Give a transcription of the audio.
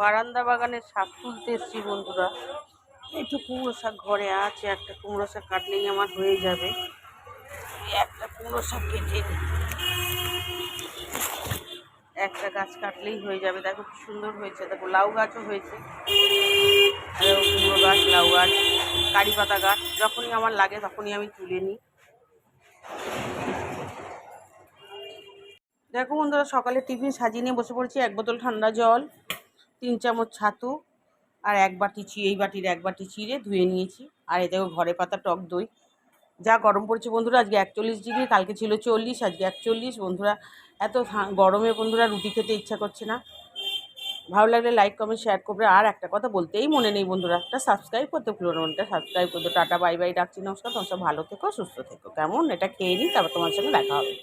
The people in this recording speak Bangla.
বারান্দা বাগানে শাক তুলতে এসছি বন্ধুরা। একটু কুমড়ো শাক ঘরে আছে, একটা কুমড়ো শাক কাটলেই আমার হয়ে যাবে। একটা কুমড়ো শাক কেটে একটা গাছ কাটলেই হয়ে যাবে। দেখো কি সুন্দর হয়েছে, দেখো লাউ গাছও হয়েছে। কুমড়ো গাছ, লাউ গাছ, কারি পাতা গাছ, যখনই আমার লাগে তখনই আমি তুলে নিই। দেখো বন্ধুরা, সকালে টিফিন সাজিয়ে নিয়ে বসে পড়েছি, এক বোতল ঠান্ডা জল। তিন চামচ ছাতু আর এক বাটি চি এই বাটির এক বাটি চিড়ে ধুয়ে নিয়েছি। আর এ দেখো ঘরে পাতা, টক দই। যা গরম পড়েছে বন্ধুরা, আজকে একচল্লিশ ডিগ্রি, কালকে ছিল চল্লিশ, আজকে একচল্লিশ। বন্ধুরা, এত গরমে বন্ধুরা রুটি খেতে ইচ্ছা করছে না। ভালো লাগলে লাইক কমেন্ট শেয়ার করবে। আর একটা কথা বলতেই মনে নেই বন্ধুরা, একটা সাবস্ক্রাইব করতে ভুলো না সাবস্ক্রাইব করতে টাটা বাই বাই ডাকছি নমস্কার। তোমার সব ভালো থেকো, সুস্থ থেকো। কেমন? এটা খেয়ে নিই তারপর তোমার সঙ্গে দেখা হবে।